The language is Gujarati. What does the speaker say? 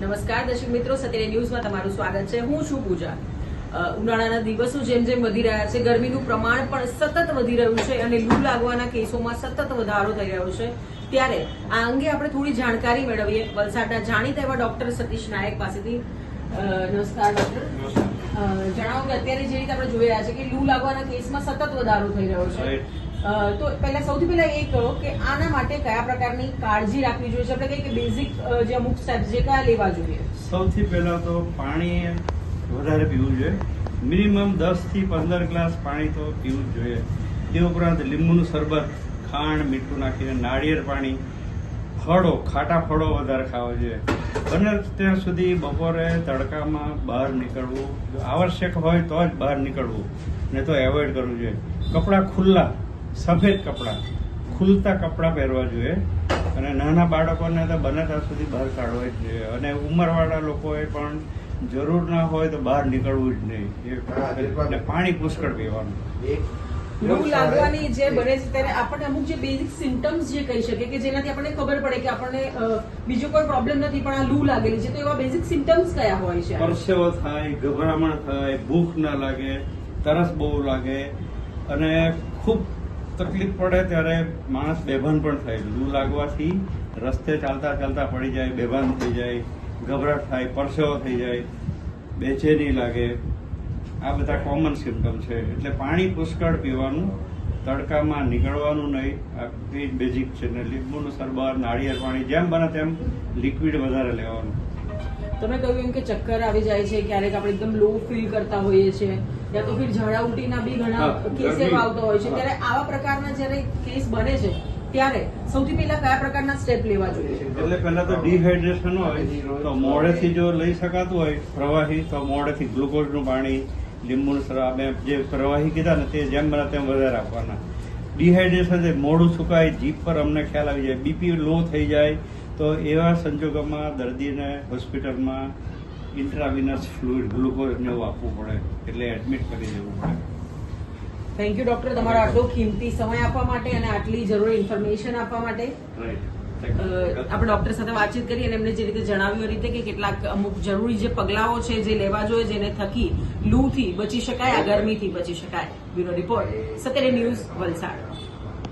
નમસ્કાર દર્શક મિત્રો. સત્યની ન્યૂઝમાં તમારું સ્વાગત છે. હું છું પૂજા. ઉનાળાના દિવસો જેમ જેમ વધી રહ્યા છે ગરમીનું પ્રમાણ પણ સતત વધી રહ્યું છે અને લૂ લાગવાના કેસોમાં સતત વધારો થઈ રહ્યો છે. ત્યારે આ અંગે આપણે થોડી જાણકારી મેળવીએ. વલસાડના જાણીતા એવા ડોક્ટર સતીશ નાયક પાસેથી. નમસ્કાર ડોક્ટર. જણાવો કે અત્યારે જે રીતે આપણે જોઈ રહ્યા છે કે લૂ લાગવાના કેસમાં સતત વધારો થઈ રહ્યો છે. તો પહેલા સૌથી પહેલા એ કહો કે આના માટે કયા પ્રકારની કાળજી રાખવી જોઈએ? આપણે કહીએ કે બેઝિક જે અમુક સ્ટેપ્સ જે કયા લેવા જોઈએ? સૌથી પહેલા તો પાણી વધારે પીવું જોઈએ. મિનિમમ દસથી પંદર ગ્લાસ પાણી તો પીવું જ જોઈએ. તે ઉપરાંત લીંબુનું શરબત, ખાંડ, મીઠું નાખીને નાળિયેર પાણી, ફળો, ખાટા ફળો વધારે ખાવા જોઈએ. બને ત્યાં સુધી બપોરે તડકામાં બહાર નીકળવું આવશ્યક હોય તો જ બહાર નીકળવું, ને તો એવોઇડ કરવું જોઈએ. કપડાં ખુલ્લા સફેદ કપડાં ખુલતા કપડાં પહેરવા જોઈએ અને નાના બાળકોને તો બને ત્યાં સુધી બહાર કાઢવા જ જોઈએ. અને ઉંમરવાળા લોકોએ પણ જરૂર ના હોય તો બહાર નીકળવું જ નહીં. એ પાણી પુષ્કળ પીવાનું. લૂ લાગવાની જે બને છે ત્યારે આપણને અમુક જે બેઝિક સિમ્ટમ્સ જે કહી શકે કે જેનાથી આપણને ખબર પડે કે આપણને બીજો કોઈ પ્રોબ્લેમ નથી પણ આ લૂ લાગેલી છે. તો એવા બેઝિક સિમ્ટમ્સ કયા હોય છે? પરસેવો થાય ગભરામણ થાય ભૂખ ના લાગે તરસ બહુ લાગે અને ખૂબ તકલીફ પડે ત્યારે માણસ બેભાન પણ થાય લૂ લાગવાથી રસ્તે ચાલતા ચાલતા પડી જાય, બેભાન થઈ જાય, ગભરાટ થાય, પરસેવો થઈ જાય, બેચેની લાગે. આ બધા કોમન સિમ્પટમ છે. એટલે પાણી પુષ્કળ પીવાનું, તડકામાં નીકળવાનું નહીં. આ બેઝિક છે. ને લીંબુનું શરબત નાળિયેર પાણી, જેમ બને તેમ લિક્વિડ વધારે લેવાનું. તમે કહ્યું એમ કે ચક્કર આવી જાય છે ક્યારેક આપણે એકદમ લો ફીલ કરતા હોઈએ છીએ યા તો ફિર ઝાડા ઉટીના બી ઘણા કેસ. આવતા હોય છે. ત્યારે આવા પ્રકારના જ્યારે કેસ બને છે ત્યારે સૌથી પહેલા કયા પ્રકારના સ્ટેપ લેવા જોઈએ? એટલે પહેલા તો ડિહાઇડ્રેશન હોય તો મોડેથી જો લઈ શકાતું હોય પ્રવાહી તો મોડેથી ગ્લુકોઝનું પાણી લીંબુનું શરબત અમે જે પ્રવાહી કીધા ને તે જેમ બને તેમ વધારે આપવાના. ડિહાઇડ્રેશન છે મોઢું સુકાય જીભ પર અમને ખ્યાલ આવી જાય બીપી લો થઈ જાય તો એવા સંજોગોમાં દર્દીને હોસ્પિટલમાં ઇન્ટ્રાવિનસ ફ્લુઇડ ગ્લુકોઝ ને એવું આપવું પડે એટલે એડમિટ કરી દેવું પડે. થેન્ક યુ ડોક્ટર તમારો આટલો કિંમતી સમય આપવા માટે અને આટલી જરૂરી ઇન્ફોર્મેશન આપવા માટે. આપણે ડોક્ટર સાથે વાતચીત કરી અને એમને જે રીતે જણાવ્યું એ રીતે કે કેટલાક અમુક જરૂરી જે પગલાઓ છે જે લેવા જોઈએ જેને થકી લૂથી બચી શકાય આ ગરમીથી બચી શકાય. બ્યુરો રિપોર્ટ સત્યરે ન્યૂઝ વલસાડ.